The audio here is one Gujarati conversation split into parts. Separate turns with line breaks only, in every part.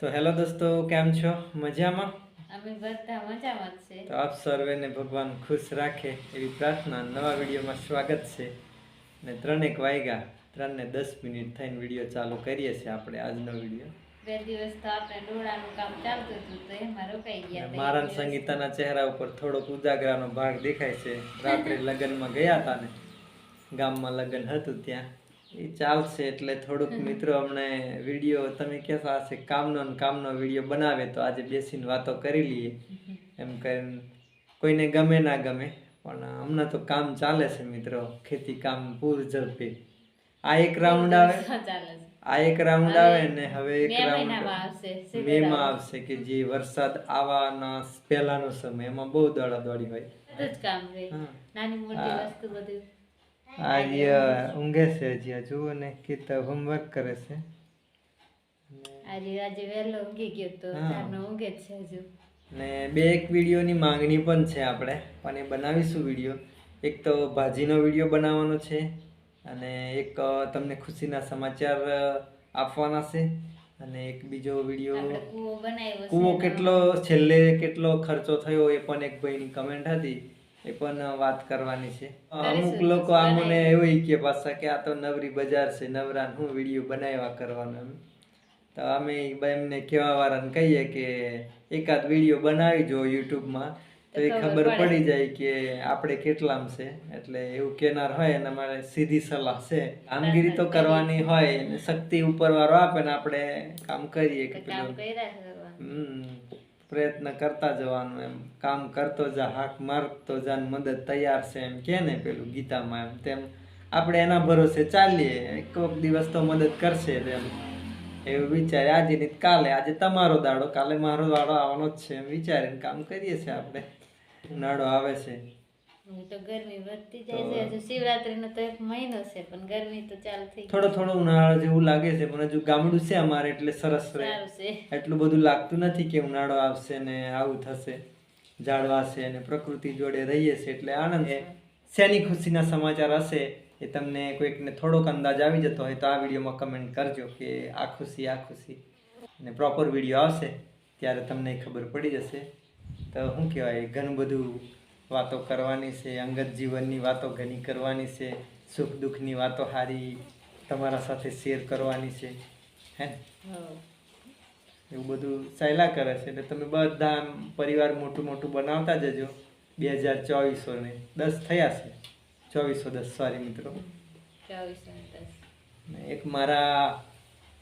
તો હેલો દોસ્તો કેમ છો? મજામાં?
અમે બધા મજામાં છે.
તો આપ સર્વેને ભગવાન ખુશ રાખે એવી પ્રાર્થના. નવા વિડીયોમાં સ્વાગત છે. ને ત્રણેક વાગ્યા ત્રણ ને દસ મિનિટ થઈને વીડિયો ચાલુ કરીએ છીએ આપણે આજનો વીડિયો.
બે દિવસ તો આપણે ડોળાનું કામ ચાલતું હતું તો એમાં રોકાઈ ગયા
મારા સંગીતાના ચહેરા ઉપર થોડોક ઉજાગરાનો ભાગ દેખાય છે. રાત્રે લગ્નમાં ગયા હતા ને. ગામમાં લગ્ન હતું ત્યાં. એ ચાલશે એટલે થોડુંક મિત્રો અમને વીડિયો તમે કહેતા હશે કામનો ને કામનો વીડિયો બનાવે તો આજે બેસીને વાતો કરી લઈએ. એમ કરીને કોઈને ગમે ના ગમે પણ હમણાં તો કામ ચાલે છે મિત્રો ખેતી કામ પૂર ઝડપે. આ એક રાઉન્ડ આવે. આ એક રાઉન્ડ આવે ને હવે એક રાઉન્ડ મે માં આવશે કે જે વરસાદ આવવાના પહેલાનો સમય એમાં બહુ દોડા દોડી હોય.
નાની મોટી વસ્તુ બધું.
આજે ઊંઘે છે હજી જુઓ ને કીતા હોમવર્ક કરે છે.
આજે આજે વહેલો ઊંઘી ગયો તો. ત્યારનો ઊંઘે છે હજુ.
ને બે એક વિડીયોની માંગણી પણ છે આપણે પણ એ બનાવીશું વીડિયો. એક તો ભાજીનો વીડિયો બનાવવાનો છે અને એક તમને ખુશીના સમાચાર આપવાના છે અને એક બીજો વીડિયો
કૂવો
કેટલો છેલ્લે કેટલો ખર્ચો થયો એ પણ એક ભાઈની કમેન્ટ હતી. એ પણ વાત કરવાની છે. અમુક લોકો આમને એવું કે પાછા કે આ તો નવરી બજાર છે નવરા હું વીડિયો બનાવ્યા કરવાનો એમ. તો અમે એમને કહેવા વાળાને કહીએ કે એકાદ વીડિયો બનાવી જો યુટ્યુબમાં તો એ ખબર પડી. જાય કે આપણે કેટલામ છે. એટલે એવું કેનાર હોય એના માટે સીધી સલાહ છે. કામગીરી તો કરવાની હોય શક્તિ શક્તિ ઉપરવાળો આપે ને આપણે કામ કરીએ કે પેલું. હમ. પ્રયત્ન કરતા જવાનું એમ. કામ કરતો જા, હાક મારતો જા મદદ તૈયાર છે એમ કે ને પેલું ગીતામાં એમ. તેમ આપણે એના ભરોસે ચાલીએ કોઈક દિવસ તો મદદ કરશે એમ. એવું વિચારે. આજે નહીં, કાલે, આજે તમારો દાડો, કાલે મારો દાડો આવવાનો જ છે એમ વિચારીને કામ કરીએ છીએ આપણે. નાડો આવે છે.
તો ગરમી વધતી જાય છે હજુ શિવરાત્રીનો તો એક મહિનો છે પણ ગરમી તો ચાલુ થઈ
થોડો થોડો ઉનાળો જેવું લાગે છે પણ હજુ ગામડું છે અમારે એટલે સરસ રહે. એટલું બધું લાગતું નથી કે ઉનાળો આવશે ને આવું થશે ઝાડવા છે અને પ્રકૃતિ જોડે રહીએ છે એટલે આનંદ છે. શેની ખુશીના સમાચાર હશે એ તમને કોઈકને થોડોક અંદાજ આવી જતો હોય તો આ વિડીયોમાં કમેન્ટ કરજો કે આ ખુશી આ ખુશી. અને પ્રોપર વીડિયો આવશે ત્યારે તમને ખબર પડી જશે. તો શું કહેવાય ઘણું બધું વાતો કરવાની છે અંગત જીવનની વાતો ઘણી કરવાની છે સુખ દુઃખની વાતો સારી તમારા સાથે શેર કરવાની છે હે? એવું બધું ચાલ્યા કરે છે. એટલે તમે બધા પરિવાર મોટું મોટું બનાવતા જજો. બે હજાર ચોવીસો ને દસ થયા છે. ચોવીસો દસ સોરી મિત્રો. એક મારા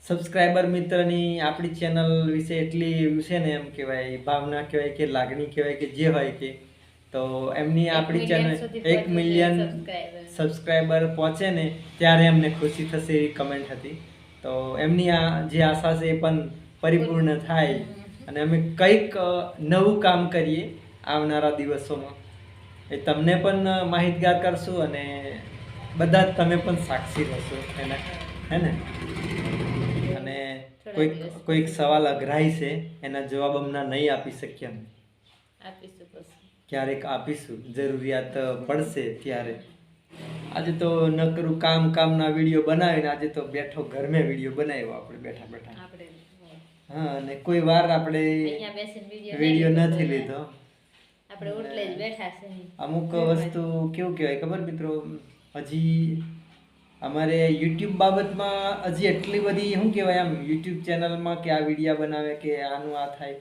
સબસ્ક્રાઈબર મિત્રની આપણી ચેનલ વિશે એટલી એવું છે ને એમ કહેવાય ભાવના કહેવાય કે લાગણી કહેવાય કે જે હોય કે તો એમની આપણી ચેનલ એક મિલિયન સબસ્ક્રાઈબર પહોંચે ને ત્યારે એમને ખુશી થશે એવી કમેન્ટ હતી. તો એમની આ જે આશા છે એ પણ પરિપૂર્ણ થાય. અને અમે કંઈક નવું કામ કરીએ આવનારા દિવસોમાં. એ તમને પણ માહિતગાર કરશું અને બધા જ તમે પણ સાક્ષી રહેશો એના હે ને? અને કોઈક કોઈક સવાલ અઘરાય છે એના જવાબ અમને નહીં આપી શકીએ
આપીશું.
ક્યારેક આપીશું જરૂરિયાત પડશે ત્યારે. આજે તો નકરું કામ કામના વીડિયો બનાવીને આજે તો બેઠો ઘરમે વીડિયો બનાવ્યો આપણે બેઠા બેઠા. હા. અને કોઈ વાર આપણે
વીડિયો
નથી લીધો.
આપણે ઓટલે જ બેઠા છે
અમુક વસ્તુ કેવું કહેવાય ખબર મિત્રો? હજી અમારે યુટ્યુબ બાબતમાં હજી એટલી બધી શું કહેવાય આમ યુટ્યુબ ચેનલમાં કે આ વિડીયા બનાવે કે આનું આ થાય.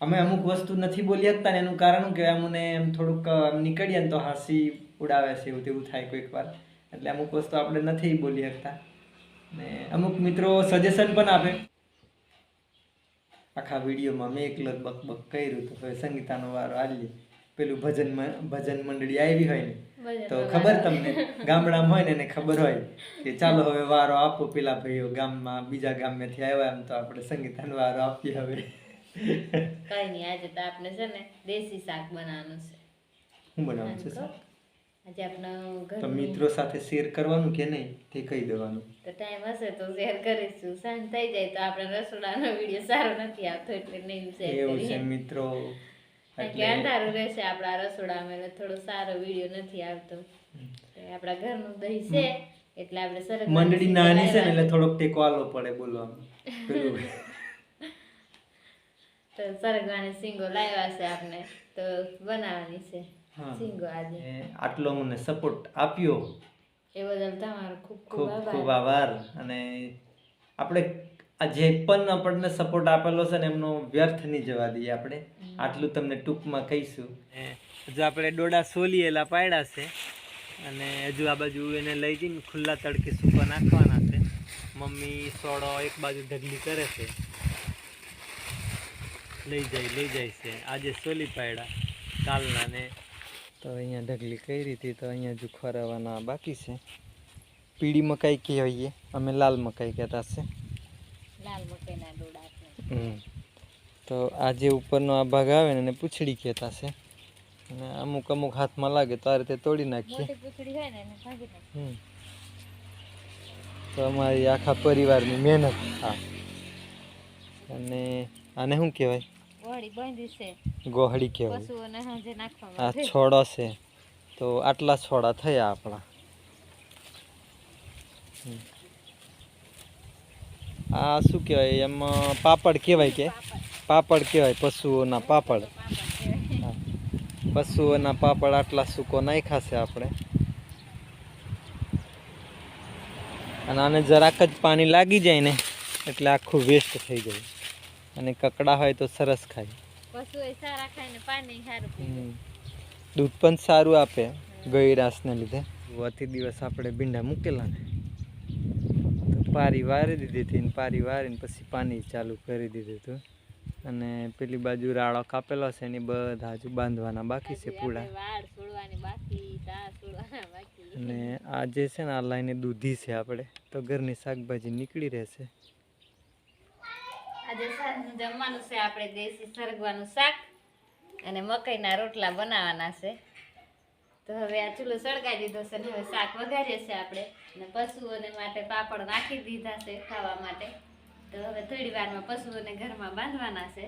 અમે અમુક વસ્તુ નથી બોલી શકતા ને એનું કારણ કે અમને એમ થોડુંક નીકળીએ ને તો હાંસી ઉડાવે છે એવું તેવું થાય કોઈક વાર. એટલે અમુક વસ્તુ આપણે નથી બોલી શકતા ને અમુક મિત્રો સજેશન પણ આપે. આખા વિડીયોમાં મેં એકલો જ બક બક કર્યું તો હવે સંગીતાનો વારો આલી પેલું ભજન ભજન મંડળી આવી હોય ને તો ખબર તમને ગામડામાં હોય ને એને ખબર હોય કે ચાલો હવે વારો આપો પેલા ભાઈઓ ગામમાં બીજા ગામેથી આવ્યા એમ તો આપણે સંગીતાનો વારો આપીએ હવે.
કઈ નહીં આજે તો આપણે છે ને દેશી શાક બનાવવાનું છે.
શું બનાવવાનું છે.
આજે આપણે
તો મિત્રો સાથે શેર કરવાનું કે નહીં? તે કહી દેવાનું.
તો ટાઈમ હશે તો શેર કરીશું. સાંજ થઈ જાય તો આપણે રસોડાનો વીડિયો સારો નથી આવતો એટલે નહીં શેર
એવું છે મિત્રો.
એટલે અંધારું રહેશે આપણા રસોડામાં એટલે થોડો સારો વીડિયો નથી આવતો. આપણા ઘરનું દહીં છે એટલે આપણે સરસ
મંડળી નાની છે ને એટલે થોડોક ટેકો આલો પડે બોલવામાં.
તો સરગવાની સિંગો લાવ્યા છે આપણે તો બનાવવાની છે સિંગો આજે.
આટલો મને સપોર્ટ આપ્યો.
એ બદલ તમારો ખૂબ
ખૂબ
ખૂબ આભાર.
અને આપણે આ જે પણ આપણને સપોર્ટ આપેલો છે ને એમનો વ્યર્થ નહીં જવા દઈએ આપણે. આટલું તમને ટૂંકમાં કહીશું. હજુ આપણે ડોડા સોલીએલા પાડ્યા છે. અને હજુ આ બાજુ એને લઈ જઈને ખુલ્લા તડકે સૂકા નાખવાના છે. મમ્મી સોડો એક બાજુ ઢગલી કરે છે. લઈ જાય લઈ જાય છે. આજે સોલી પાડ્યા કાલના ને. તો અહીંયા ઢગલી કરી હતી તો અહીંયા હજુ ખોરાવાના બાકી છે. પીળી મકાઈ કહેવાય અમે લાલ મકાઈ કહેતા છે
લાલ મકાઈના ડોડા છે.
હમ. તો આજે ઉપરનો આ ભાગ આવે ને એને પૂંછડી કહેતા છે અને અમુક અમુક હાથમાં લાગે તો આ રીતે તોડી નાખીએ.
મોટી પૂછડી હોય ને એને ભાગી નાખો.
હમ. તો અમારી આખા પરિવારની મહેનત. હા. અને આને શું કહેવાય?
વળી બાંધી છે.
ગોહડી કહેવાય.
પશુઓને હાંજે નાખવા
આ છોડો છે તો આટલા છોડા થયા આપણા. આ શું કહેવાય? એમાં પાપડ કહેવાય કે? પાપડ કહેવાય પશુઓના પાપડ. પશુઓના પાપડ આટલા સૂકો નાખ્યા છે આપણે. અને આને જરાક જ પાણી લાગી જાય ને એટલે આખું વેસ્ટ થઈ જાય અને કકડા હોય તો સરસ ખાય.
પશુઓ સારા ખાઈને પાણી સારું
દૂધ પણ સારું આપે ગઈરાસને લીધે. વતી દિવસ આપણે ભીંડા મૂકેલા ને. તો પારી વારી દીધી હતી ને પારી વારીને પછી પાણી ચાલુ કરી દીધું હતું. અને પેલી બાજુ રાળો કાપેલો છે એની બધા હજુ બાંધવાના બાકી છે પૂળા.
વાળ છોડવાની બાકી દા છોડવાના બાકી.
અને આ જે છે ને આ લાઈને દૂધી છે આપણે તો ઘરની શાકભાજી નીકળી રહેશે.
આજે સાંજનું જમવાનું છે, આપણે દેશી સરગવાનું શાક અને મકાઈના રોટલા બનાવવાના છે. તો હવે આ ચૂલો સળગાવી દીધો છે ને હવે શાક વઘારીએ છે આપણે. અને પશુઓને માટે પાપડ નાખી દીધા છે ખાવા માટે. તો હવે થોડી વારમાં પશુઓને ઘરમાં બાંધવાના છે.